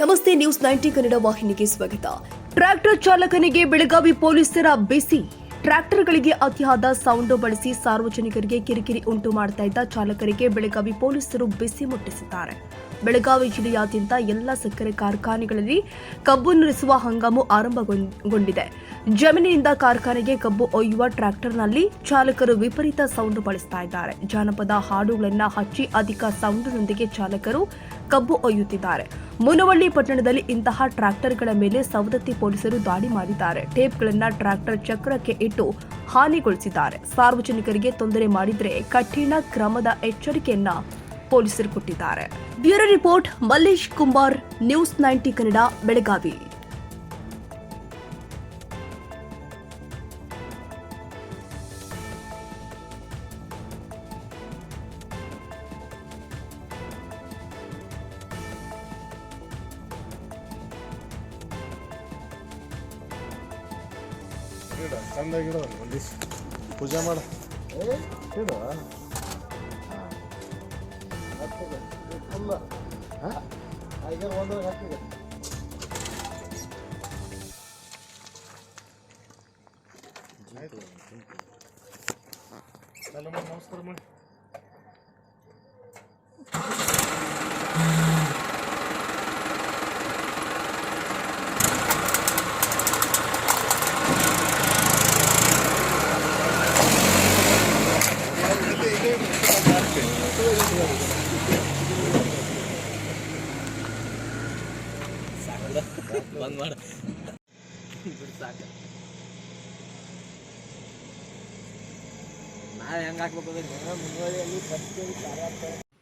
ನಮಸ್ತೆ news ninety Kannada ವಾಹಿನಿಗೆ ಸ್ವಾಗತ. ಟ್ರ್ಯಾಕ್ಟರ್ ಚಾಲಕನಿಗೆ ಬೆಳಗಾವಿ ಪೊಲೀಸರ ಬಿಸಿ. ಟ್ರ್ಯಾಕ್ಟರ್ಗಳಿಗೆ ಅತಿಯಾದ ಸೌಂಡು ಬಳಸಿ ಸಾರ್ವಜನಿಕರಿಗೆ ಕಿರಿಕಿರಿ ಉಂಟು ಮಾಡ್ತಾ ಇದ್ದ ಚಾಲಕರಿಗೆ ಬೆಳಗಾವಿ ಪೊಲೀಸರು ಬಿಸಿ ಮುಟ್ಟಿಸಿದ್ದಾರೆ. ಬೆಳಗಾವಿ ಜಿಲ್ಲೆಯಾದ್ಯಂತ ಎಲ್ಲ ಸಕ್ಕರೆ ಕಾರ್ಖಾನೆಗಳಲ್ಲಿ ಕಬ್ಬು ನುರಿಸುವ ಹಂಗಾಮು ಆರಂಭಗೊಂಡಿದೆ. ಜಮೀನಿನಿಂದ ಕಾರ್ಖಾನೆಗೆ ಕಬ್ಬು ಒಯ್ಯುವ ಟ್ರ್ಯಾಕ್ಟರ್ನಲ್ಲಿ ಚಾಲಕರು ವಿಪರೀತ ಸೌಂಡ್ ಬಳಸ್ತಾ ಇದ್ದಾರೆ. ಜಾನಪದ ಹಾಡುಗಳನ್ನು ಹಚ್ಚಿ ಅಧಿಕ ಸೌಂಡ್ನೊಂದಿಗೆ ಚಾಲಕರು ಕಬ್ಬು ಒಯ್ಯುತ್ತಿದ್ದಾರೆ. ಮುನವಳ್ಳಿ ಪಟ್ಟಣದಲ್ಲಿ ಇಂತಹ ಟ್ರ್ಯಾಕ್ಟರ್ಗಳ ಮೇಲೆ ಸವದತ್ತಿ ಪೊಲೀಸರು ದಾಳಿ ಮಾಡಿದ್ದಾರೆ. ಟೇಪ್ಗಳನ್ನ ಟ್ರ್ಯಾಕ್ಟರ್ ಚಕ್ರಕ್ಕೆ ಇಟ್ಟು ಹಾನಿಗೊಳಿಸಿದ್ದಾರೆ. ಸಾರ್ವಜನಿಕರಿಗೆ ತೊಂದರೆ ಮಾಡಿದ್ರೆ ಕಠಿಣ ಕ್ರಮದ ಎಚ್ಚರಿಕೆಯನ್ನ ಪೊಲೀಸರು ಕೊಟ್ಟಿದ್ದಾರೆ. Bureau report Mallesh Kumar news ninety Kannada, Belagavi. ಇಡ ಚಂದಾಗಿ ಇಡು ಒಂದು ದಿವ್ಸ. ಪೂಜೆ ಮಾಡ. ಇಡು ಈಗ ಒಂದ್ರಾಗ ಹಾಕಿದೆ ಆಯ್ತು ನಮಸ್ಕಾರ ಮಾಡಿ.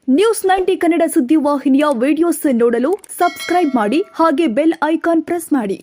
ನ್ಯೂಸ್ ನೈಂಟಿ ಕನ್ನಡ ಸುದ್ದಿ ವಾಹಿನಿಯ ವಿಡಿಯೋಸ್ ನೋಡಲು ಸಬ್ಸ್ಕ್ರೈಬ್ ಮಾಡಿ ಹಾಗೆ ಬೆಲ್ ಐಕಾನ್ ಪ್ರೆಸ್ ಮಾಡಿ.